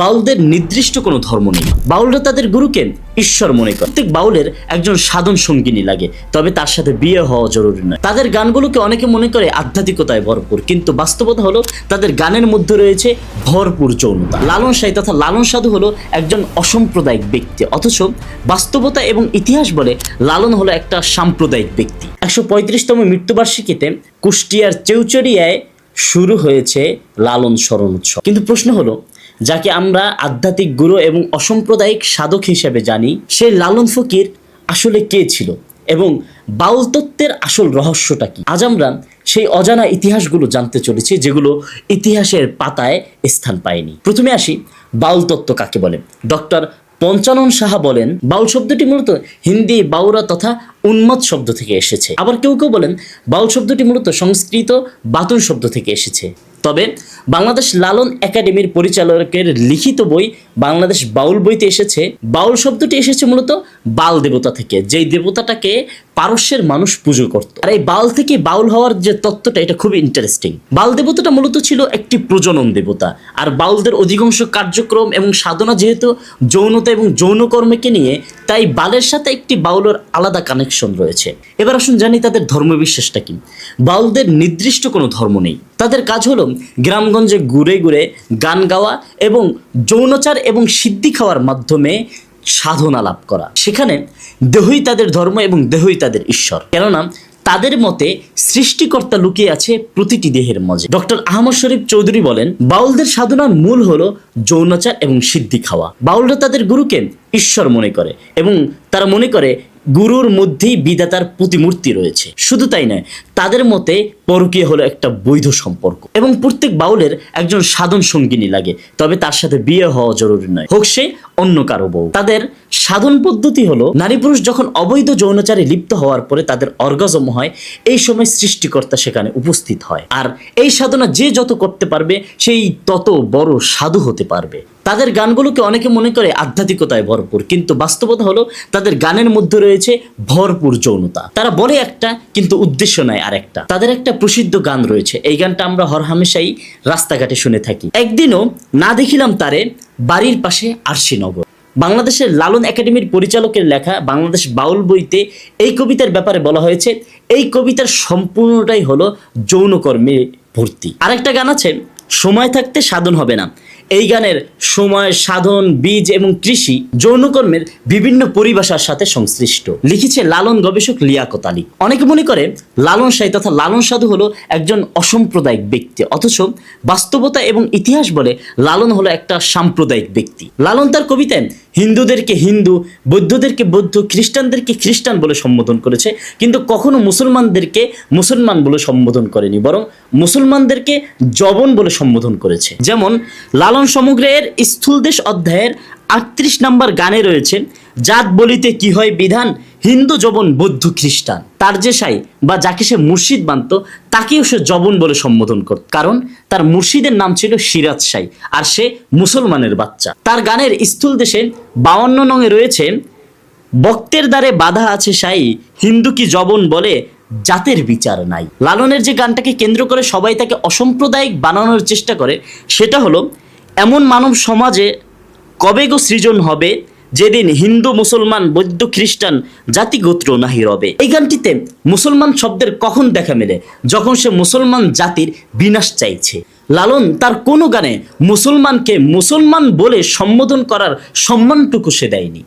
বাউলদের নির্দিষ্ট কোনো ধর্ম নেই। বাউলরা তাদের গুরুকে ঈশ্বর মনে করে। প্রত্যেক বাউলের একজন সাধন সঙ্গিনী লাগে, তবে তার সাথে বিয়ে হওয়া জরুরি নয়। তাদের গানগুলোকে অনেকে মনে করে আধ্যাত্মিকতায় ভরপুর, কিন্তু বাস্তবতা হলো তাদের গানের মধ্যে রয়েছে ভরপুর যৌনতা। লালন সাই তথা লালন সাধু হলো একজন অসাম্প্রদায়িক ব্যক্তি, অথচ বাস্তবতা এবং ইতিহাস বলে লালন হলো একটা সাম্প্রদায়িক ব্যক্তি। একশো পঁয়ত্রিশতম মৃত্যুবার্ষিকীতে কুষ্টিয়ার চেউচড়িয়ায় শুরু হয়েছে লালন স্মরণ উৎসব। কিন্তু প্রশ্ন হলো যাকে আমরা আধ্যাত্মিক গুরু এবং অসাম্প্রদায়িক সাধক হিসেবে জানি, সে লালন ফকির আসলে কে ছিল এবং বাউল তত্ত্বের আসল রহস্যটা কি? আজ আমরা সেই অজানা ইতিহাসগুলো জানতে চলেছি, যেগুলো ইতিহাসের পাতায় স্থান পায়নি। প্রথমে আসি, বাউল তত্ত্ব কাকে বলে? ডক্টর পঞ্চানন সাহা বলেন, বাউল শব্দটি মূলত হিন্দি বাউরা তথা উন্মাদ শব্দ থেকে এসেছে। আবার কেউ কেউ বলেন, বাউল শব্দটি মূলত সংস্কৃত বাতুল শব্দ থেকে এসেছে। তবে বাংলাদেশ লালন একাডেমির পরিচালকের লিখিত বই বাংলাদেশ বাউল বইতে এসেছে। বাউল শব্দটি এসেছে মূলত বাল দেবতা থেকে। যেই দেবতাটাকে পারস্যের মানুষ পুজো করত। আর এই বাল থেকে বাউল হওয়ার যে তত্ত্বটা, এটা খুবই ইন্টারেস্টিং বাল দেবতাটা মূলত ছিল একটি প্রজনন দেবতা। আর বাউলদের অধিকাংশ কার্যক্রম এবং সাধনা যেহেতু যৌনতা এবং যৌনকর্মকে নিয়ে, তাই বালের সাথে একটি বাউলের আলাদা কানেকশন রয়েছে। এবার আসুন জানি তাদের ধর্মবিশ্বাসটা কি। বাউলদের নির্দিষ্ট কোনো ধর্ম নেই। তাদের কাজ হলো গ্রামগঞ্জে ঘুরে ঘুরে গান গাওয়া এবং যৌনচার এবং সিদ্ধি খাওয়ার মাধ্যমে সাধনা লাভ করা। সেখানে দেহই তাদের ধর্ম এবং দেহই তাদের ঈশ্বর। কেননা তাদের মতে সৃষ্টিকর্তা লুকিয়ে আছে প্রতিটি দেহের মাঝে। ডক্টর আহমদ শরীফ চৌধুরী বলেন, বাউলদের সাধনার মূল হলো যৌনাচার এবং সিদ্ধি খাওয়া। বাউলরা তাদের গুরুকে ঈশ্বর মনে করে এবং তারা মনে করে গুরুর মধ্যেই বিধাতার প্রতিমূর্তি রয়েছে। শুধু তাই নয়, তাদের মতে পরকীয় হলো একটা বৈধ সম্পর্ক এবং প্রত্যেক বাউলের একজন সাধন সঙ্গিনী লাগে, তবে তার সাথে বিয়ে হওয়া জরুরি নয়। হোক সে অন্য কারও বউ। তাদের সাধন পদ্ধতি হলো, নারী পুরুষ যখন অবৈধ যৌনচারে লিপ্ত হওয়ার পরে তাদের অর্গাজম হয়, এই সময় সৃষ্টিকর্তা সেখানে উপস্থিত হয়। আর এই সাধনা যে যত করতে পারবে, সেই তত বড় সাধু হতে পারবে। তাদের গানগুলোকে অনেকে মনে করে আধ্যাত্মিকতায় ভরপুর, কিন্তু বাস্তবতা হলো তাদের গানের মধ্যে রয়েছে ভরপুর যৌনতা। তারা বলে একটা, কিন্তু উদ্দেশ্য নাই আরেকটা। তাদের একটা প্রসিদ্ধ গান রয়েছে, এই গানটা আমরা হরহামেশাই রাস্তাঘাটে শুনে থাকি। একদিনও না দেখিলাম তারে বাড়ির পাশে আরশিনগর। বাংলাদেশের লালন একাডেমির পরিচালকের লেখা বাংলাদেশ বাউল বইতে এই কবিতার ব্যাপারে বলা হয়েছে, এই কবিতার সম্পূর্ণটাই হলো যৌনকর্মে ভর্তি। আরেকটা গান আছে, সময় থাকতে সাধন হবে না। এই গানের সময়, সাধন, বীজ এবং কৃষি যৌনকর্মের বিভিন্ন পরিভাষার সাথে সংশ্লিষ্ট। লিখেছে লালন গবেষক লিয়াকত আলী। অনেকে মনে করে লালন সাহি তথা লালন সাধু হলো একজন অসাম্প্রদায়িক ব্যক্তি, অথচ বাস্তবতা এবং ইতিহাস বলে লালন হলো একটা সাম্প্রদায়িক ব্যক্তি। লালন তার কবিতায় হিন্দুদেরকে হিন্দু, বৌদ্ধদেরকে বৌদ্ধ, খ্রিস্টানদেরকে খ্রিস্টান বলে সম্বোধন করেছে, কিন্তু কখনো মুসলমানদেরকে মুসলমান বলে সম্বোধন করেনি, বরং মুসলমানদেরকে জবন বলে সম্বোধন করেছে। যেমন লালন সমগ্রের স্থূলদেশ অধ্যায়ের আটত্রিশ নম্বর গানে রয়েছে, জাত বলিতে কি হয় বিধান? হিন্দু জবন বৌদ্ধ খ্রিস্টান। তার যে সাই বা যাকে সে মুর্শিদ মানত, তাকেও সে জবন বলে সম্বোধন করত। কারণ তার মুর্শিদের নাম ছিল সিরাজ সাই, আর সে মুসলমানের বাচ্চা। তার গানের স্থূল দেশে বাউন্ন নঙে রয়েছে, বক্তের দ্বারে বাধা আছে সাই, হিন্দু কি জবন বলে জাতের বিচার নাই। লালনের যে গানটাকে কেন্দ্র করে সবাই তাকে অসাম্প্রদায়িক বানানোর চেষ্টা করে, সেটা হলো, এমন মানব সমাজে কবে গো সৃজন হবে যেদিন হিন্দু, মুসলমান, বৌদ্ধ, খ্রিস্টান জাতি গোত্র নাহি রবে। এই গানটিতে মুসলমান শব্দের কখন দেখা মেলে? যখন সে মুসলমান জাতির বিনাশ চাইছে। লালন তার কোনো গানে মুসলমানকে মুসলমান বলে সম্বোধন করার সম্মানটুকু সে দেয়নি।